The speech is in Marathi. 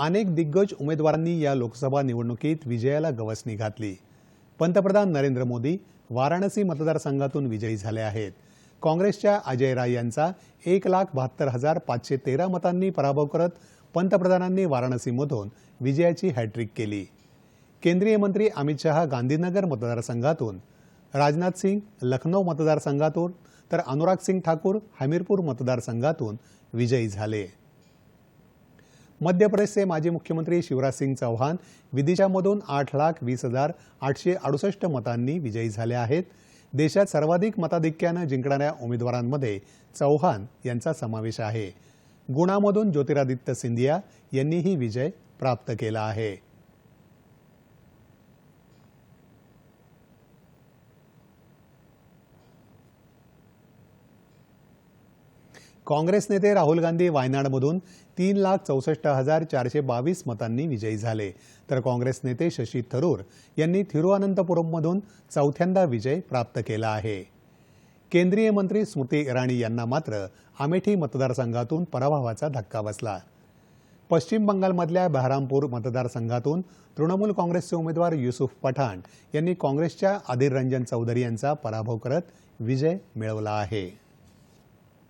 अनेक दिग्गज उमेदवारांनी या लोकसभा निवडणुकीत विजयाला गवसणी घातली. पंतप्रधान नरेंद्र मोदी वाराणसी मतदारसंघातून विजयी झाले आहेत. काँग्रेसच्या अजय राय यांचा एक लाख बहात्तर हजार पाचशे तेरा मतांनी पराभव करत पंतप्रधानांनी वाराणसीमधून विजयाची हॅट्रिक केली. केंद्रीय मंत्री अमित शहा गांधीनगर मतदारसंघातून राजनाथ सिंग लखनौ मतदारसंघातून तर अनुराग सिंग ठाकूर हमीरपूर मतदारसंघातून विजयी झाले. मध्य प्रदेशचे माजी मुख्यमंत्री शिवराज सिंग चौहान विदिशामधून आठ लाख वीस हजार आठशे अडुसष्ट मतांनी विजयी झाले आहेत. देशात सर्वाधिक मताधिक्यानं जिंकणाऱ्या उमेदवारांमध्ये चौहान यांचा समावेश आहे. गुणामधून ज्योतिरादित्य सिंधिया यांनीही विजय प्राप्त केला आहे. काँग्रेस नेते राहुल गांधी वायनाडमधून तीन लाख चौसष्ट हजार चारशे बावीस मतांनी विजयी झाले. तर काँग्रेस नेते शशी थरूर यांनी थिरुअनंतपुरममधून चौथ्यांदा विजय प्राप्त केला आहे. केंद्रीय मंत्री स्मृती इराणी यांना मात्र अमेठी मतदारसंघातून पराभवाचा धक्का बसला. पश्चिम बंगालमधल्या बहरामपूर मतदारसंघातून तृणमूल काँग्रेसचे उमेदवार युसुफ पठाण यांनी काँग्रेसच्या अधीर रंजन चौधरी यांचा पराभव करत विजय मिळवला आहे.